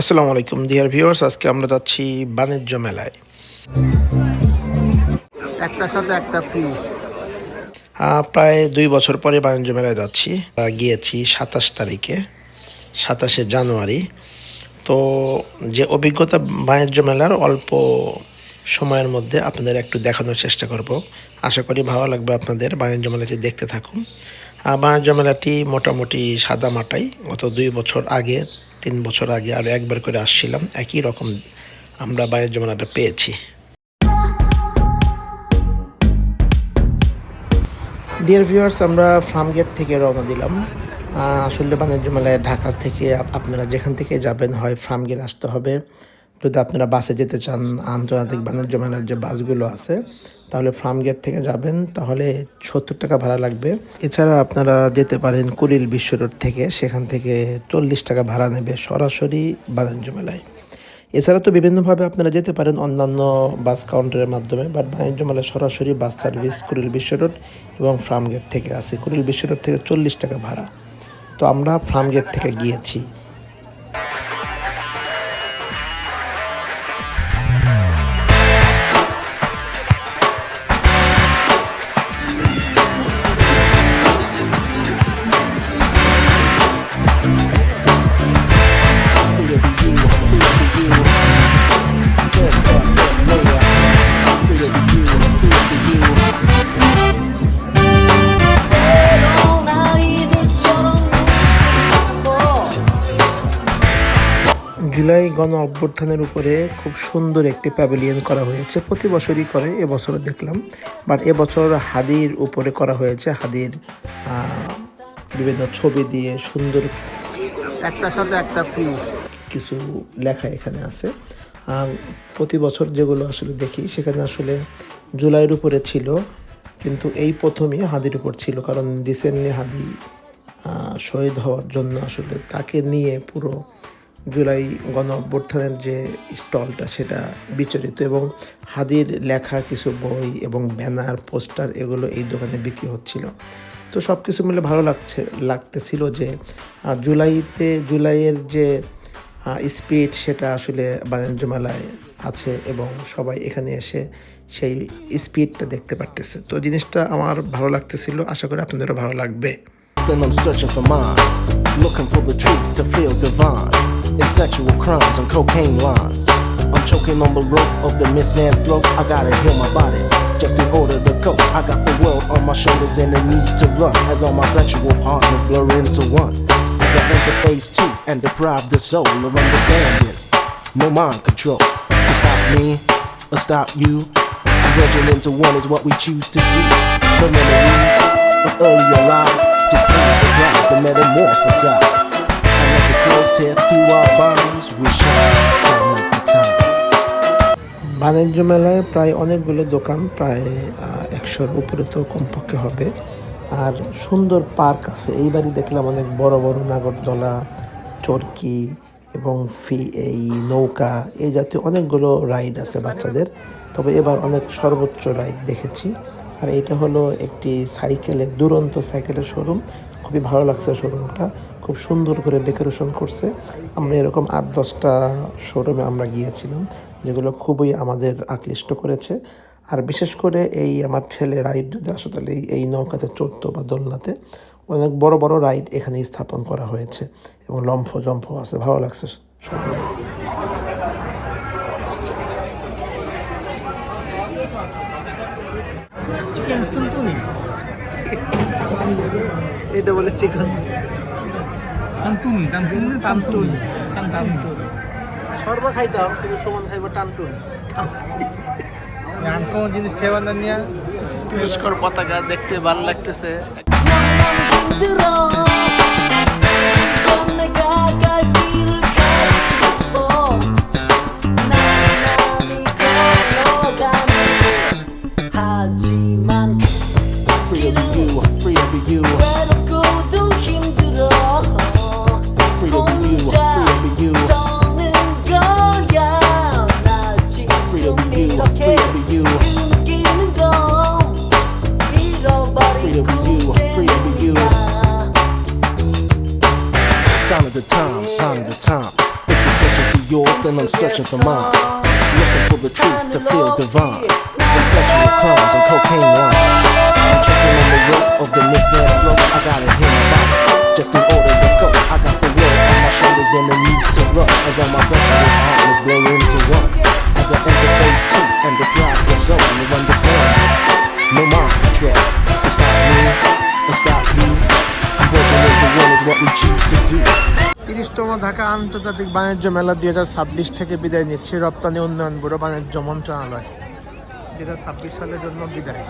আসসালামু আলাইকুম dear viewers আজকে আমরা যাচ্ছি বাণিজ্য মেলায়। একটার সাথে একটা ফ্রি প্রায় দুই বছর পরে বাণিজ্য মেলায় যাচ্ছি। গিয়েছি সাতাশ তারিখে সাতাশে জানুয়ারি। তো যে অভিজ্ঞতা বাণিজ্য মেলার অল্প সময়ের মধ্যে আপনাদের একটু দেখানোর চেষ্টা করব। আশা করি ভালো লাগবে আপনাদের বাণিজ্য মেলাটি দেখতে থাকুন। আহ, বাণিজ্য মেলাটি মোটামুটি সাদা মাটাই গত দুই বছর আগে তিন বছর আগে আর একবার করে আসছিলাম একই রকম আমরা বাণিজ্য মেলাটা পেয়েছি। ডিয়ার ভিউয়ার্স আমরা ফার্ম গেট থেকে রওনা দিলাম। আসলে বাণিজ্য মেলায় ঢাকা থেকে আপনারা যেখান থেকে যাবেন হয় ফার্ম গেট আসতে হবে। যদি আপনারা বাসে যেতে চান, আন্তর্জাতিক বাণিজ্য মেলার যে বাসগুলো আছে, তাহলে ফার্মগেট থেকে যাবেন, তাহলে সত্তর টাকা ভাড়া লাগবে। এছাড়া আপনারা যেতে পারেন কুড়িল বিশ্ব রোড থেকে, সেখান থেকে চল্লিশ টাকা ভাড়া নেবে সরাসরি বাণিজ্য মেলায়। এছাড়া তো বিভিন্নভাবে আপনারা যেতে পারেন অন্যান্য বাস কাউন্টারের মাধ্যমে বাট বাণিজ্য মেলায় সরাসরি বাস সার্ভিস কুড়িল বিশ্ব রোড এবং ফার্মগেট থেকে আছে। কুড়িল বিশ্ব রোড থেকে চল্লিশ টাকা ভাড়া। তো আমরা ফার্মগেট থেকে গিয়েছি। জুলাই গণ অভ্যুত্থানের উপরে খুব সুন্দর একটি প্যাভিলিয়ন করা হয়েছে। প্রতি বছরই করে, এবছরও দেখলাম। বাট এবছর হাদির উপরে করা হয়েছে, হাদির বিভিন্ন ছবি দিয়ে সুন্দর একটা সাথে একটা ফ্রি কিছু লেখা এখানে আছে। প্রতি বছর যেগুলো আসলে দেখি, সেখানে আসলে জুলাইয়ের উপরে ছিল, কিন্তু এই প্রথমই হাদির উপর ছিল। কারণ রিসেন্টলি হাদি শহীদ হওয়ার জন্য আসলে তাকে নিয়ে পুরো জুলাই গণ অভ্যুত্থানের যে স্টলটা সেটা বিচরিত এবং হাদির লেখা কিছু বই এবং ব্যানার পোস্টার এগুলো এই দোকানে বিক্রি হচ্ছিল। তো সব কিছু মিলে ভালো লাগছে লাগতেছিল যে জুলাইতে জুলাইয়ের যে স্পিড সেটা আসলে বাণিজ্য মেলায় আছে এবং সবাই এখানে এসে সেই স্পিডটা দেখতে পারতেছে। তো জিনিসটা আমার ভালো লাগতেছিল আশা করি আপনাদেরও ভালো লাগবে। Then I'm searching for mine, looking for the truth to feel divine. In sexual crimes and cocaine lines, I'm choking on the rope of the misanthrope. I gotta heal my body just in order to go. I got the world on my shoulders and the need to run as all my sexual partners blur into one. As I enter phase two and deprive the soul of understanding. No mind control to stop me or stop you. Merging into one is what we choose to do. The memories of earlier lives just paint the prize to metamorphosize. বাণিজ্য মেলায় প্রায় অনেকগুলো দোকান, প্রায় একশোর উপরে তো কমপক্ষে হবে। আর সুন্দর পার্ক আছে। এইবারই দেখলাম অনেক বড় বড় নাগরদোলা, চরকি এবং ফি, এই নৌকা, এই জাতীয় অনেকগুলো রাইড আছে বাচ্চাদের। তবে এবার অনেক সর্বোচ্চ রাইড দেখেছি। আর এটা হলো একটি সাইকেলের দুরন্ত সাইকেলের শোরুম। খুবই ভালো লাগছে শোরুমটা খুব সুন্দর করে ডেকোরেশন করছে। আমরা এরকম আট, দশটা শোরুমে আমরা গিয়েছিলাম, যেগুলো খুবই আমাদের আকৃষ্ট করেছে। আর বিশেষ করে এই আমার ছেলে রাইড যদি আসলে তাহলে এই- নৌকাতে চড়তো বা দোলনাতে, অনেক বড় বড় রাইড এখানে স্থাপন করা হয়েছে এবং লম্ফ জম্ফ আছে। ভালো লাগছে সবগুলো চিকেন টুনটুনি এটা বলে চিকেন টানটুনি টানটুনি টানটুনি টানটুনি সর্ব খাইতাম কিন্তু সমান খাইব টানটুন আনকমন জিনিস খেয়ে না নিয়ে? তিরস্কর পতাকা দেখতে ভালো লাগতেছে। Sign of the times, sign of the times. If you're searching for yours, then I'm searching for mine. Looking for the truth to feel divine. I'm searching for crumbs and cocaine lines. I'm checking on the rope of the missing throat. I gotta hit back, just in order to go. I got the world on my shoulders and the need to run. As all my senses, my heart is blowing তিরিশতম Dhaka আন্তর্জাতিক বাণিজ্য মেলা দুই হাজার ছাব্বিশ থেকে বিদায় নিচ্ছে রপ্তানি উন্নয়ন ব্যুরো বাণিজ্য মন্ত্রণালয়। দুই হাজার ছাব্বিশ সালের জন্য বিদায়।